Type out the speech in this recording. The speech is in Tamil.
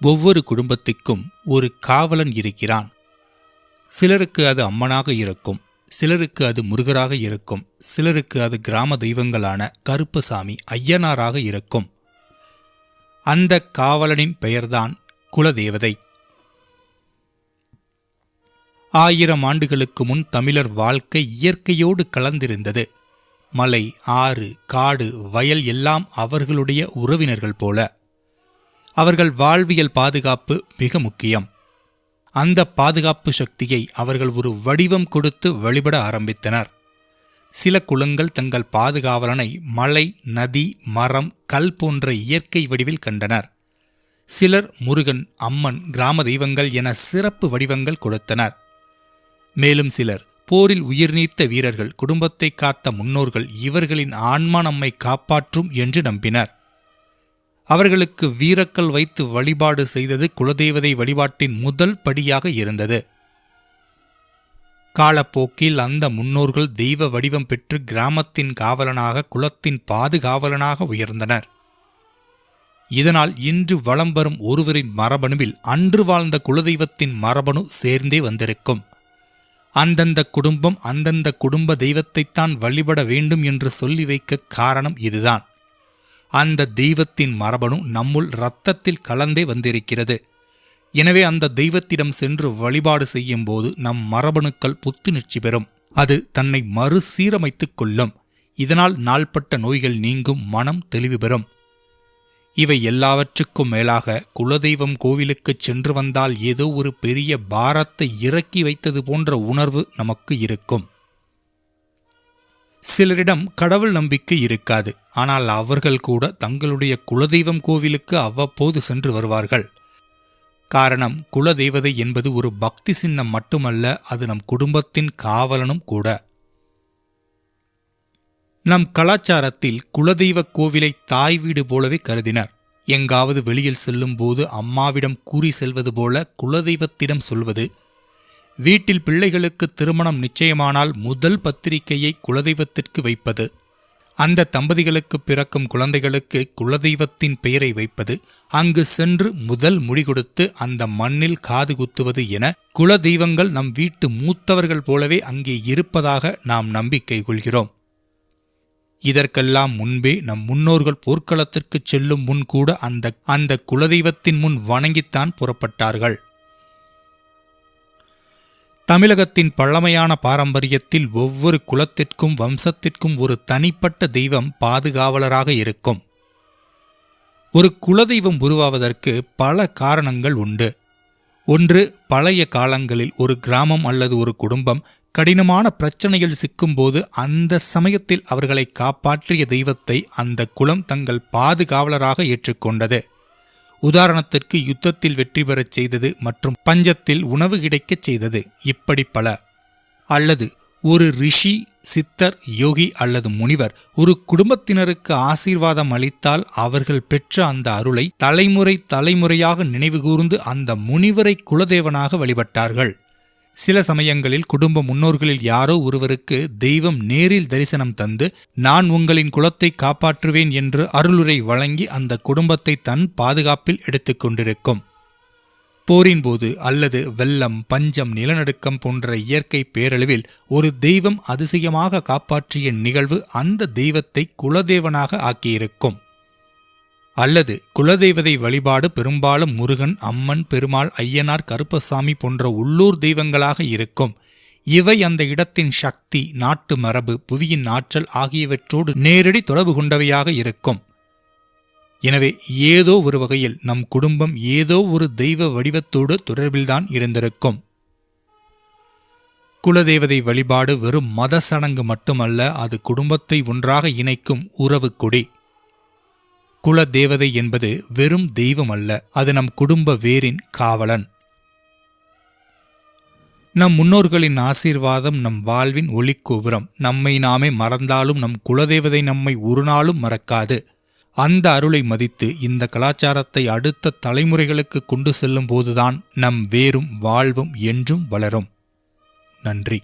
ஒவ்வொரு குடும்பத்திற்கும் ஒரு காவலன் இருக்கிறான். சிலருக்கு அது அம்மனாக இருக்கும் சிலருக்கு அது முருகராக இருக்கும் சிலருக்கு அது கிராம தெய்வங்களான கருப்பசாமி ஐயனாராக இருக்கும். அந்த காவலனின் பெயர்தான் குலதேவதை. ஆயிரம் ஆண்டுகளுக்கு முன் தமிழர் வாழ்க்கை இயற்கையோடு கலந்திருந்தது. மலை ஆறு காடு வயல் எல்லாம் அவர்களுடைய உறவினர்கள் போல. அவர்கள் வாழ்வியல் பாதுகாப்பு மிக முக்கியம். அந்த பாதுகாப்பு சக்தியை அவர்கள் ஒரு வடிவம் கொடுத்து வழிபட ஆரம்பித்தனர். சில குலங்கள் தங்கள் பாதுகாவலனை மலை நதி மரம் கல் போன்ற இயற்கை வடிவில் கண்டனர். சிலர் முருகன் அம்மன் கிராம தெய்வங்கள் என சிறப்பு வடிவங்கள் கொடுத்தனர். மேலும் சிலர் போரில் உயிர்நீத்த வீரர்கள் குடும்பத்தை காத்த முன்னோர்கள் இவர்களின் ஆன்மா நம்மை காப்பாற்றும் என்று நம்பினர். அவர்களுக்கு வீரக்கல் வைத்து வழிபாடு செய்தது குலதெய்வதை வழிபாட்டின் முதல் படியாக இருந்தது. காலப்போக்கில் அந்த முன்னோர்கள் தெய்வ வடிவம் பெற்று கிராமத்தின் காவலனாக குலத்தின் பாதுகாவலனாக உயர்ந்தனர். இதனால் இன்று வளம் வரும் ஒருவரின் மரபணுவில் அன்று வாழ்ந்த குலதெய்வத்தின் மரபணு சேர்ந்தே வந்திருக்கும். அந்தந்த குடும்பம் அந்தந்த குடும்ப தெய்வத்தைத்தான் வழிபட வேண்டும் என்று சொல்லி வைக்க காரணம் இதுதான். அந்த தெய்வத்தின் மரபணு நம்முள் இரத்தத்தில் கலந்தே வந்திருக்கிறது. எனவே அந்த தெய்வத்திடம் சென்று வழிபாடு செய்யும் போது நம் மரபணுக்கள் புத்துணர்ச்சி பெறும். அது தன்னை மறுசீரமைத்துக் கொள்ளும். இதனால் நாள்பட்ட நோய்கள் நீங்கும் மனம் தெளிவு பெறும். இவை எல்லாவற்றுக்கும் மேலாக குலதெய்வம் கோவிலுக்குச் சென்று வந்தால் ஏதோ ஒரு பெரிய பாரத்தை இறக்கி வைத்தது போன்ற உணர்வு நமக்கு இருக்கும். சிலரிடம் கடவுள் நம்பிக்கை இருக்காது. ஆனால் அவர்கள் கூட தங்களுடைய குலதெய்வம் கோவிலுக்கு அவ்வப்போது சென்று வருவார்கள். காரணம் குலதெய்வதை என்பது ஒரு பக்தி சின்னம் மட்டுமல்ல அது நம் குடும்பத்தின் காவலனும் கூட. நம் கலாச்சாரத்தில் குலதெய்வ கோவிலை தாய் வீடு போலவே கருதினர். எங்காவது வெளியில் செல்லும்போது அம்மாவிடம் கூறி செல்வது போல குலதெய்வத்திடம் சொல்வது வீட்டில் பிள்ளைகளுக்கு திருமணம் நிச்சயமானால் முதல் பத்திரிகையை குலதெய்வத்திற்கு வைப்பது. அந்த தம்பதிகளுக்கு பிறக்கும் குழந்தைகளுக்கு குலதெய்வத்தின் பெயரை வைப்பது. அங்கு சென்று முதல் முடி கொடுத்து அந்த மண்ணில் காது குத்துவது என குலதெய்வங்கள் நம் வீட்டு மூத்தவர்கள் போலவே அங்கே இருப்பதாக நாம் நம்பிக்கை கொள்கிறோம். இதற்கெல்லாம் முன்பே நம் முன்னோர்கள் போர்க்களத்திற்கு செல்லும் முன் கூட அந்த அந்த குலதெய்வத்தின் முன் வணங்கித்தான் புறப்பட்டார்கள். தமிழகத்தின் பழமையான பாரம்பரியத்தில் ஒவ்வொரு குலத்திற்கும் வம்சத்திற்கும் ஒரு தனிப்பட்ட தெய்வம் பாதுகாவலராக இருக்கும். ஒரு குலதெய்வம் உருவாவதற்கு பல காரணங்கள் உண்டு. ஒன்று பழைய காலங்களில் ஒரு கிராமம் அல்லது ஒரு குடும்பம் கடினமான பிரச்சனையில் சிக்கும்போது அந்த சமயத்தில் அவர்களை காப்பாற்றிய தெய்வத்தை அந்த குலம் தங்கள் பாதுகாவலராக ஏற்றுக்கொண்டது. உதாரணத்திற்கு யுத்தத்தில் வெற்றி பெறச் செய்தது மற்றும் பஞ்சத்தில் உணவு கிடைக்கச் செய்தது. இப்படி பல. அல்லது ஒரு ரிஷி சித்தர் யோகி அல்லது முனிவர் ஒரு குடும்பத்தினருக்கு ஆசீர்வாதம் அளித்தால் அவர்கள் பெற்ற அந்த அருளை தலைமுறை தலைமுறையாக நினைவுகூர்ந்து அந்த முனிவரை குலதேவனாக வழிபட்டார்கள். சில சமயங்களில் குடும்ப முன்னோர்களில் யாரோ ஒருவருக்கு தெய்வம் நேரில் தரிசனம் தந்து நான் உங்களின் குலத்தை காப்பாற்றுவேன் என்று அருளுரை வழங்கி அந்த குடும்பத்தை தன் பாதுகாப்பில் எடுத்துக்கொண்டிருக்கும் போரின் போது அல்லது வெள்ளம் பஞ்சம் நிலநடுக்கம் போன்ற இயற்கை பேரழிவில் ஒரு தெய்வம் அதிசயமாக காப்பாற்றிய நிகழ்வு அந்த தெய்வத்தை குலதேவனாக ஆக்கியிருக்கும். அல்லது குலதெய்வதை வழிபாடு பெரும்பாலும் முருகன் அம்மன் பெருமாள் ஐயனார் கருப்பசாமி போன்ற உள்ளூர் தெய்வங்களாக இருக்கும். இவை அந்த இடத்தின் சக்தி நாட்டு மரபு புவியின் ஆற்றல் ஆகியவற்றோடு நேரடி தொடர்பு கொண்டவையாக இருக்கும். எனவே ஏதோ ஒரு வகையில் நம் குடும்பம் ஏதோ ஒரு தெய்வ வடிவத்தோடு தொடர்பில்தான் இருந்திருக்கும். குலதெய்வதை வழிபாடு வெறும் மத சடங்கு மட்டுமல்ல அது குடும்பத்தை ஒன்றாக இணைக்கும் உறவு கொடி குல தேவதை என்பது வெறும் தெய்வம் அல்ல அது நம் குடும்ப வேரின் காவலன். நம் முன்னோர்களின் ஆசீர்வாதம் நம் வாழ்வின் ஒளிக்கோபுரம். நம்மை நாமே மறந்தாலும் நம் குலதேவதை நம்மை ஒரு நாளும் மறக்காது. அந்த அருளை மதித்து இந்த கலாச்சாரத்தை அடுத்த தலைமுறைகளுக்கு கொண்டு செல்லும் போதுதான் நம் வேரும் வாழ்வும் என்றும் வளரும். நன்றி.